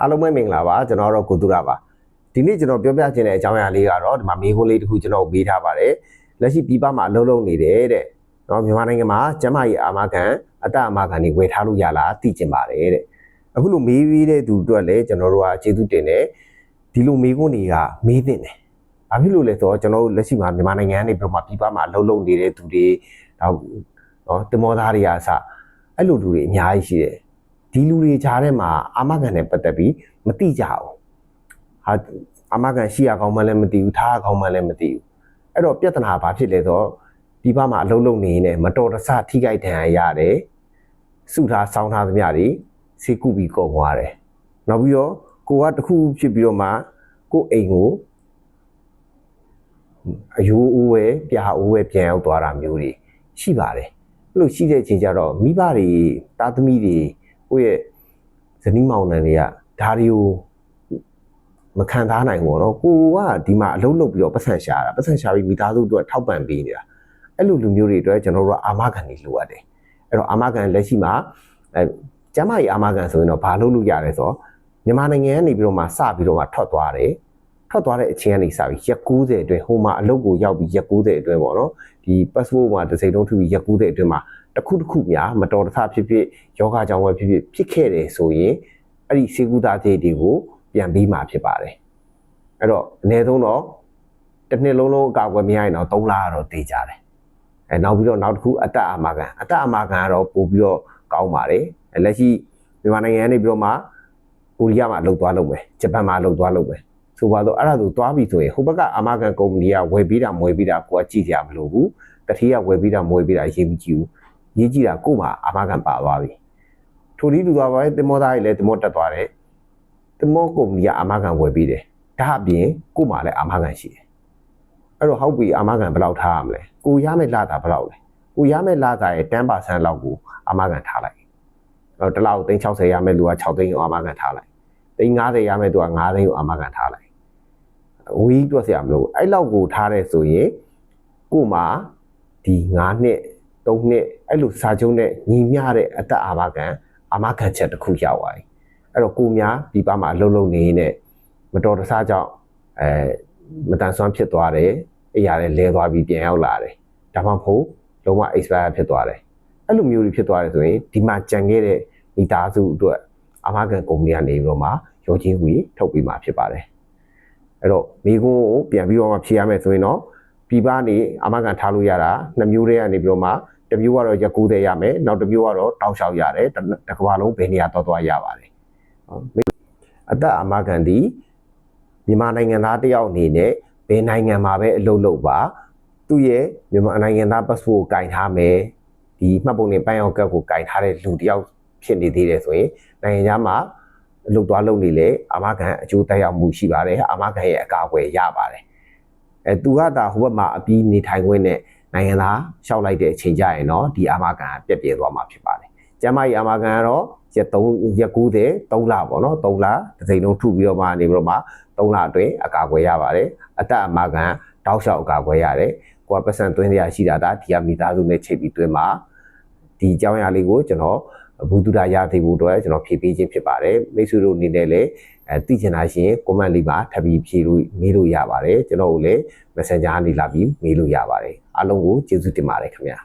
အားလုံးပဲမင်္ဂလာပါကျွန်တော်တော့ကိုသူရပါဒီနေ့ကျွန်တော်ပြောပြချင်တဲ့အကြောင်းအရာလေးကတော့ဒီမှာမေးခွန်းလေးတစ်ခုကျွန်တော်ပေးထားပါတယ်လက်ရှိပြည်ပမှာအလုပ်လုပ်နေတယ်တဲ့နော်မြန်မာနိုင်ငံမှာကျန်းမာရေးအာမခံအတအမခံတွေဝယ်ထားလို့ရလားသိကျင်ပါတယ်တဲ့အခုလိုမေးပြီးတဲ့သူအတွက်လည်းကျွန်တော်တို့ကကျေးဇူးတင်တယ်ဒီလိုမေးခွန်းတွေကမေးတင်တယ်ဘာဖြစ်လို့လဲဆိုတော့ကျွန်တော်တို့လက်ရှိမှာမြန်မာနိုင်ငံကနေပြီးတော့မှပြည်ပမှာအလုပ်လုပ်နေတဲ့သူတွေတော့နော်တမောသားတွေအားစအဲ့လိုလူတွေအများကြီးရှိတယ် ဒီလူတွေကြားထဲမှာအာမခံနဲ့ပတ်သက်ပြီးမတိကြဘူးဟာအာမခံရှိရကောင်းမှလည်းမသိဘူးထားရကောင်းမှလည်းမသိဘူးအဲ့တော့ပြဿနာဘာဖြစ်လဲဆိုတော့ဒီဘက်မှာအလုံးလုံးနေနေမတော်တဆထိခိုက်ဒဏ်ရာရတယ်စုထားဆောင်းထားသမျှတွေစေကုပြီးကုန်သွားတယ်နောက်ပြီးတော့ကိုကတခုဖြစ်ပြီးတော့မှကိုအိမ်ကိုအယိုးအိုးပဲပြာအိုးပဲပြန်ရောက်သွားတာမျိုးတွေရှိပါတယ်အဲ့လိုရှိတဲ့ချိန်ကျတော့မိဘတွေတာသမီတွေ ကိုယ့်ရဲ့ဇနီးမောင်နှံတွေကဒါတွေကိုမခံသားနိုင်ဘူးတော့ကိုကဒီမှာအလုံးလုံးပြီးတော့ပတ်စံရှာတာပတ်စံရှာပြီးမိသားစုတို့ထောက်ပံ့ပေးနေတာအဲ့လိုလူမျိုးတွေအတွက်ကျွန်တော်တို့ကအာမခံနေလိုအပ်တယ်အဲ့တော့အာမခံလက်ရှိမှာအဲကျမ်းမာရေးအာမခံဆိုရင်တော့ဘာလုပ်လို့ရလဲဆိုတော့မြန်မာနိုင်ငံကနေပြီးတော့မှစပြီးတော့မှထွက်သွားတယ် ထွက်သွားတဲ့အချိန်ကနေစပြီးရက်90အတွင်းဟိုမှာအလုပ်ကိုရောက်ပြီးရက်90အတွင်းပေါ့နော်ဒီ passport မှာတစ်စိမ့်လုံးထူပြီးရက်90အတွင်းမှာတစ်ခုတစ်ခုများမတော်တဆဖြစ်ဖြစ်ယောဂကြောင့်ပဲဖြစ်ဖြစ်ဖြစ်ခဲ့တယ်ဆိုရင်အဲ့ဒီစေကူသားသေးတွေကိုပြန်ပြီးမှဖြစ်ပါတယ်အဲ့တော့အနည်းဆုံးတော့တစ်နှစ်လုံးလုံးအကာအကွယ်မရရင်တော့3လကတော့တည်ကြတယ်အဲနောက်ပြီးတော့နောက်တစ်ခုအတက်အာမခံအတက်အာမခံကတော့ပို့ပြီးတော့ကောင်းပါတယ်အဲလက်ရှိမြန်မာနိုင်ငံကနေပြီးတော့မှကိုရီးယားမှာလှုပ်သွားလုပ်မယ်ဂျပန်မှာလှုပ်သွားလုပ်မယ် ဆိုပါတော့အဲ့ဒါဆိုသွားပြီဆိုရင်ဟိုဘက်ကအာမခံကုမ္ပဏီကဝယ်ပြီးတာမွေပြီးတာကိုကကြည့်ကြမလို့ဘူးတတိယဝယ်ပြီးတာမွေပြီးတာရေးမကြည့်ဘူးရေးကြည့်တာကို့မှာအာမခံပါသွားပြီထိုဒီလူသွားပါပဲတင်မောသားကြီးလည်းတင်မောတက်သွားတယ်တင်မောကုမ္ပဏီကအာမခံဝယ်ပြီးတယ်ဒါအပြင်ကို့မှာလည်းအာမခံရှိတယ်အဲ့တော့ဟောက်ပြီအာမခံဘယ်လောက်ထားရမလဲကိုရမယ့်လာတာဘယ်လောက်လဲကိုရမယ့်လာတာရဲ့10%လောက်ကိုအာမခံထားလိုက်အဲ့တော့တစ်လောက်360ရမယ့်လူက6သိန်းကိုအာမခံထားလိုက်350ရမယ့်သူက9သိန်းကိုအာမခံထားလိုက် အဝေးကြီးတွက်စရာမလိုဘူးအဲ့လောက်ကိုထားတဲ့ဆိုရင်ကို့မှာဒီ9နှစ်3နှစ်အဲ့လိုစာချုပ်နဲ့ညီမျှတဲ့အသက်အာမခံအာမခံချက်တစ်ခုရောက်သွားပြီအဲ့တော့ကိုများဒီပါမှာအလုံးလုံးနေနဲ့မတော်တဆကြောင့်အဲမတန်ဆွမ်းဖြစ်သွားတယ်အရာတွေလဲသွားပြီးပြန်ရောက်လာတယ်ဒါမှမဟုတ်လုံးဝ expire ဖြစ်သွားတယ်အဲ့လိုမျိုးတွေဖြစ်သွားတယ်ဆိုရင်ဒီမှာကြံခဲ့တဲ့မိသားစုအတွက်အာမခံကုမ္ပဏီကနေပြီးတော့မှရောချင်းဝေထုတ်ပေးမှာဖြစ်ပါတယ် အဲ့တော့မိကုန်းကိုပြန်ပြီးတော့မှဖြေရမယ်ဆိုရင်တော့ပြည်ပနေအာမခံထားလို့ရတာနှစ်မျိုးတည်းကနေပြီးတော့မှတစ်မျိုးကတော့ရက်90ရမယ်နောက်တစ်မျိုးကတော့တောက်လျှောက်ရတယ်တစ်တစ်ကမ္ဘာလုံးဘယ်နေရာတော့သွားရပါတယ်ဟုတ်အသက်အာမခံဒီမြန်မာနိုင်ငံသားတစ်ယောက်အနေနဲ့ဘယ်နိုင်ငံမှာပဲအလုပ်လုပ်ပါသူ့ရဲ့မြန်မာနိုင်ငံသား passport ကိုကင်ထားမယ်ဒီမှတ်ပုံနဲ့ပန်းရောက်ကတ်ကိုကင်ထားတဲ့လူတစ်ယောက်ဖြစ်နေသေးတယ်ဆိုရင်နိုင်ငံခြားမှာအ လုပ်သွားလုပ်နေလေအာမခံအကျိုးတက်ရောက်မှုရှိပါတယ်အာမခံရဲ့အကာအကွယ်ရပါတယ်အဲသူကဒါဟိုဘက်မှာအပြီးနေထိုင်ခွင့်နဲ့နိုင်ငံသားရှောက်လိုက်တဲ့အချိန်ကြရင်တော့ဒီအာမခံပြက်ပြဲသွားမှာဖြစ်ပါတယ်ကျမ်းမာရေးအာမခံကတော့ရက်3ရက်90 3လပေါ့နော်3လတစ်စိမ်လုံးထုပြီးတော့မှနေပြီးတော့မှ3လအတွင်းအကာအကွယ်ရပါတယ်အသက်အာမခံတောက်လျှောက်အကာအကွယ်ရတယ်ကိုကပတ်စံသွင်းရရှိတာဒါဒီကမိသားစုနဲ့ချိန်ပြီးသွင်းမှာဒီအကြောင်းအရာလေးကိုကျွန်တော် ဘူဒ္ဓရာရသိဖို့အတွက်ကျွန်တော်ဖြည့်ပေးခြင်းဖြစ်ပါတယ်မိတ်ဆွေတို့အနေနဲ့လည်းအဲသိချင်တာရှင် comment လေးမှာထပ်ပြီးဖြည့်လို့မေးလို့ရပါတယ်ကျွန်တော်ကိုလည်း messenger ကနေလာပြီးမေးလို့ရပါတယ်အားလုံးကိုကျေးဇူးတင်ပါတယ်ခင်ဗျာ